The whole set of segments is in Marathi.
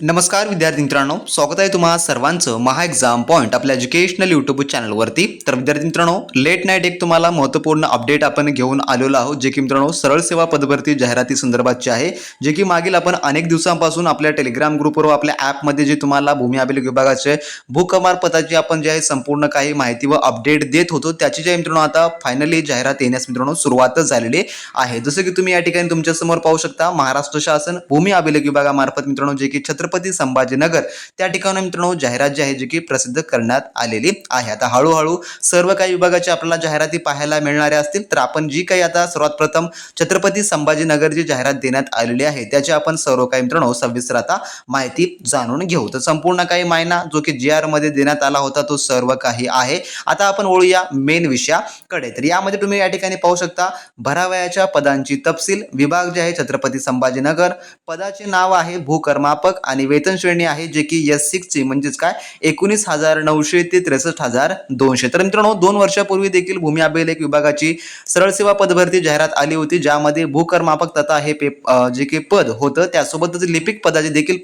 नमस्कार विद्यार्थी मित्रांनो स्वागत आहे तुम्हा सर्वांचं महा एक्झाम पॉईंट आपल्या एज्युकेशनल यूट्यूब चॅनलवरती तर विद्यार्थी मित्रांनो लेट नाईट एक तुम्हाला महत्त्वपूर्ण अपडेट आपण घेऊन आलेलो आहोत जे की मित्रांनो सरळ सेवा पदभरती जाहिराती संदर्भातची आहे जे की मागील आपण अनेक दिवसांपासून आपल्या टेलिग्राम ग्रुपवर व आपल्या ॲपमध्ये जे तुम्हाला भूमी अभिलेख विभागाचे भूकमार पदाची आपण जे आहे संपूर्ण काही माहिती व अपडेट देत होतो त्याची जे मित्रांनो आता फायनली जाहिरात येण्यास मित्रांनो सुरुवातच झालेली आहे. जसं की तुम्ही या ठिकाणी तुमच्यासमोर पाहू शकता महाराष्ट्र शासन भूमी अभिलेख विभागामार्फत मित्रांनो जे की छत्रपती छत्रपती संभाजीनगर. त्या ठिकाणी मित्रांनो जाहिरात जी आहे जी की प्रसिद्ध करण्यात आलेली आहे. आता हळूहळू सर्व काही विभागाच्या आपल्याला जाहिराती पाहायला मिळणाऱ्या असतील तर आपण जी काही आता सर्वात प्रथम छत्रपती संभाजीनगर जी जाहिरात देण्यात आलेली आहे त्याची आपण सर्व काही मित्रांनो सविस्तर आता माहिती जाणून घेऊ. तर संपूर्ण काही मायना जो की जी आरमध्ये देण्यात आला होता तो सर्व काही आहे. आता आपण ओळूया मेन विषयाकडे. तर यामध्ये तुम्ही या ठिकाणी पाहू शकता भरावयाच्या पदांची तपशील विभाग जे आहे छत्रपती संभाजीनगर. पदाचे नाव आहे भूकर्मापक आणि आणि वेतन श्रेणी आहे जे की एस सिक्सची म्हणजेच काय? एकोणीस हजार नऊशे ते त्रेसष्ट हजार दोनशे. तर मित्रांनो दोन वर्षापूर्वी देखील भूमी अभिलेख विभागाची सरळ सेवा पदभरती जाहिरात आली होती ज्यामध्ये भूकर्मापक तथा हे पे जे की पद होतं त्यासोबतच लिपिक पदाची देखील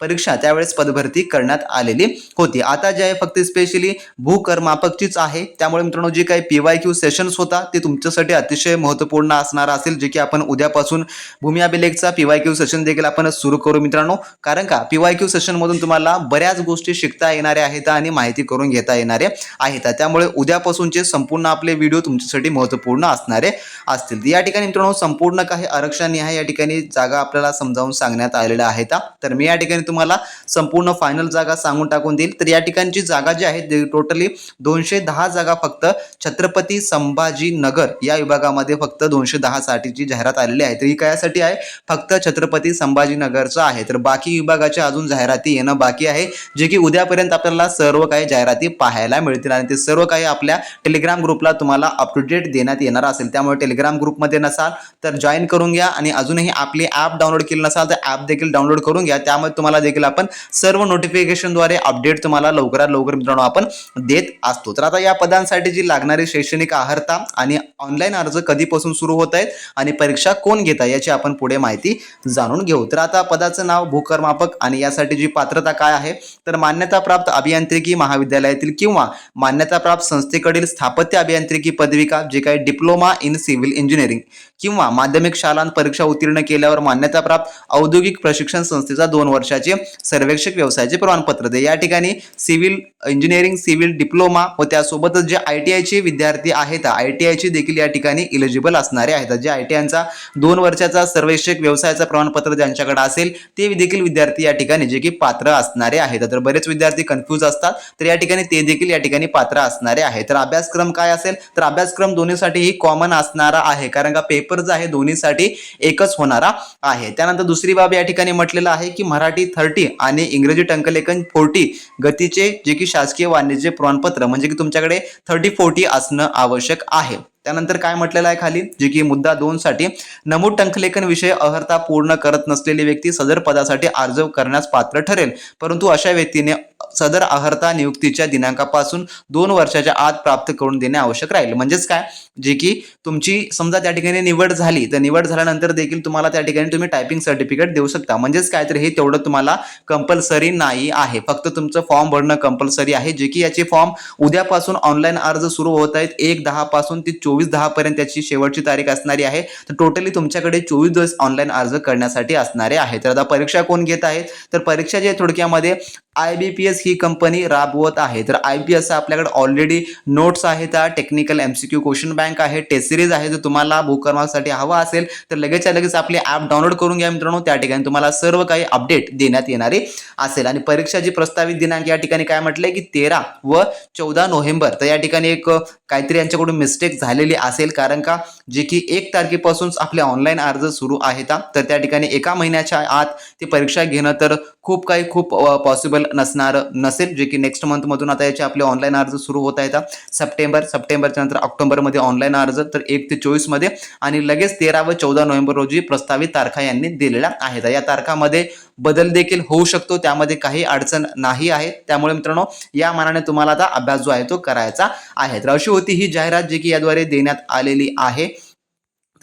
परीक्षा त्यावेळेस पदभरती करण्यात आलेली होती. आता जे आहे फक्त स्पेशली भूकर्मापकचीच आहे. त्यामुळे मित्रांनो जे काही पी वाय क्यू सेशन्स होता ते तुमच्यासाठी अतिशय महत्त्वपूर्ण असणार असेल जे की आपण उद्यापासून भूमी अभिलेखचा पी वाय क्यू सेशन देखील आपण सुरू करू मित्रांनो. कारण का? पी वाय क्यू सेशनमधून तुम्हाला बऱ्याच गोष्टी शिकता येणाऱ्या आहेत आणि माहिती करून घेता येणाऱ्या आहेत. त्यामुळे उद्यापासूनचे संपूर्ण आपले व्हिडिओ तुमच्यासाठी महत्त्वपूर्ण असणारे असतील. या ठिकाणी मित्रांनो संपूर्ण काही आरक्षण आहे. या ठिकाणी जागा आपल्याला समजावून सांगण्यात आलेल्या आहेत तर मी या ठिकाणी तुम्हाला संपूर्ण फायनल जागा सांगून टाकून देईल. तर या ठिकाणची जागा जी आहे टोटली दोनशे दहा जागा फक्त छत्रपती संभाजी नगर या विभागामध्ये फक्त दोनशे दहा साठीची जाहिरात आलेली आहे. तर ही कायासाठी आहे? फक्त छत्रपती संभाजीनगरचं आहे. तर बाकी विभागाच्या अजून जाहिराती येणं बाकी आहे जे की उद्यापर्यंत आपल्याला सर्व काही जाहिराती पाहायला मिळतील. आणि ते सर्व काही आपल्या टेलिग्राम ग्रुपला तुम्हाला अप टू डेट देण्यात येणार असेल. त्यामुळे टेलिग्राम ग्रुपमध्ये नसाल तर जॉईन करून घ्या आणि अजूनही आपली ॲप डाउनलोड केली नसाल तर ॲप देखील डाउनलोड करून घ्या. त्यामध्ये तुम्हाला देखील आपण सर्व नोटिफिकेशनद्वारे अपडेट तुम्हाला लवकरात लवकर मित्रांनो आपण देत असतो. तर आता या पदांसाठी जी लागणारी शैक्षणिक आहारता आणि ऑनलाईन अर्ज कधीपासून सुरू होत आहेत आणि परीक्षा कोण घेत आहे याची आपण पुढे माहिती जाणून घेऊ. तर आता पदाचं नाव भूकर्मापक आणि यासाठी जी पात्रता काय आहे? तर मान्यताप्राप्त अभियांत्रिकी महाविद्यालयातील किंवा मान्यताप्राप्त संस्थेकडील स्थापत्य अभियांत्रिकी पदविका जे काही डिप्लोमा इन सिव्हिल इंजिनिअरिंग किंवा माध्यमिक शालांत परीक्षा उत्तीर्ण केल्यावर मान्यताप्राप्त औद्योगिक प्रशिक्षण संस्थेचा दोन वर्षाचे सर्वेक्षक व्यवसायाचे प्रमाणपत्र दे. या ठिकाणी सिव्हिल इंजिनिअरिंग सिव्हिल डिप्लोमा व त्यासोबतच जे आय टी आयचे विद्यार्थी आहेत आय टी आयचे देखील या ठिकाणी इलिजिबल असणारे आहेत. जे आय टी आयचा दोन वर्षाचा सर्वेक्षक व्यवसायाचा प्रमाणपत्र ज्यांच्याकडे असेल ते देखील विद्यार्थी या ठिकाणी जे की पात्र असणारे आहेत. तर बरेच विद्यार्थी कन्फ्यूज असतात तर या ठिकाणी ते देखील या ठिकाणी पात्र असणारे आहेत. तर अभ्यासक्रम काय असेल? तर अभ्यासक्रम दोन्हीसाठीही कॉमन असणार आहे. कारण का पेपर जो आहे दोन्हीसाठी एकच होणारा आहे. त्यानंतर दुसरी बाब या ठिकाणी म्हटलेलं आहे की मराठी थर्टी आणि इंग्रजी टंकलेखन फोर्टी गतीचे जे की शासकीय वाणिज्य प्रमाणपत्र म्हणजे की तुमच्याकडे थर्टी फोर्टी असणं आवश्यक आहे. त्यानंतर काय म्हटलेलं आहे खाली? जे की मुद्दा दोन साठी नमूद टंकलेखन विषय अर्हता पूर्ण करत नसलेली व्यक्ती सदर पदासाठी अर्ज करण्यास पात्र ठरेल. परंतु अशा व्यक्तीने सदर अहर्ता नियुक्तीच्या दिनांकापासून दोन वर्षाच्या आत प्राप्त करून देणे आवश्यक राहील. म्हणजेच काय? जे की तुमची समजा त्या ठिकाणी निवड झाली तर निवड झाल्यानंतर देखील तुम्हाला त्या ठिकाणी तुम्ही टायपिंग सर्टिफिकेट देऊ शकता. म्हणजेच काय? तर हे तेवढं तुम्हाला कंपल्सरी नाही आहे. फक्त तुमचं फॉर्म भरणं कंपल्सरी आहे जे की याचे फॉर्म उद्यापासून ऑनलाईन अर्ज सुरू होत आहेत. एक दहा पासून ते चोवीस दहा पर्यंत त्याची शेवटची तारीख असणारी आहे. तर टोटली तुमच्याकडे चोवीस दिवस ऑनलाईन अर्ज करण्यासाठी असणारे आहे. तर आता परीक्षा कोण घेत आहेत? तर परीक्षा जे थोडक्यामध्ये आय बी पी एस ही कंपनी राबवत आहे. तर आय पी आपल्याकडे ऑलरेडी नोट्स आहेत. Technical M C Q question bank आहे. टेस्ट सिरीज आहे. जर तुम्हाला भूकर्मासाठी हवा असेल तर लगेचच्या लगेच आपली ॲप डाउनलोड करून घ्या मित्रांनो. त्या ठिकाणी तुम्हाला सर्व काही अपडेट देण्यात येणारी असेल. आणि परीक्षाची प्रस्तावित दिनांक या ठिकाणी काय म्हटलंय की तेरा व चौदा नोव्हेंबर. तर या ठिकाणी एक काहीतरी यांच्याकडून मिस्टेक झालेली असेल. कारण का? जे की एक तारखेपासून आपले ऑनलाईन अर्ज सुरू आहेत तर त्या ठिकाणी एका महिन्याच्या आत ती परीक्षा घेणं तर खूप काही खूप पॉसिबल नसणार नसेल. जे की नेक्स्ट मंथमधून आता याचे आपले ऑनलाईन अर्ज सुरू होत आहेत सप्टेंबर सप्टेंबरच्या नंतर ऑक्टोबरमध्ये ऑनलाईन अर्ज तर एक ते चोवीसमध्ये आणि लगेच तेरा व चौदा नोव्हेंबर रोजी प्रस्तावित तारखा यांनी दिलेल्या आहेत. या तारखामध्ये बदल देखील होऊ शकतो त्यामध्ये काही अडचण नाही आहे. त्यामुळे मित्रांनो या मानाने तुम्हाला आता अभ्यास जो आहे तो करायचा आहे. तर अशी होती ही जाहिरात जी की याद्वारे देण्यात आलेली आहे.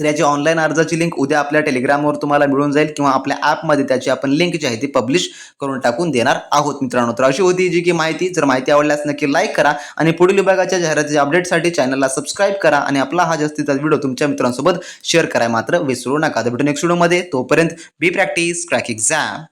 तर याची ऑनलाईन अर्जाची लिंक उद्या आपल्या टेलिग्रामवर तुम्हाला मिळून जाईल किंवा आपल्या ॲपमध्ये त्याची आपण लिंक जी आहे ती पब्लिश करून टाकून देणार आहोत मित्रांनो. तर अशी होती जी की माहिती. जर माहिती आवडल्यास नक्की लाईक करा आणि पुढील विभागाच्या जाहिरातीच्या अपडेटसाठी चॅनलला सबस्क्राईब करा आणि आपला हा जास्तीचा व्हिडिओ तुमच्या मित्रांसोबत शेअर करायला मात्र विसरू नका. तर भेटू नेक्स्ट व्हिडिओमध्ये तोपर्यंत बी प्रॅक्टिस क्रॅक एक्झाम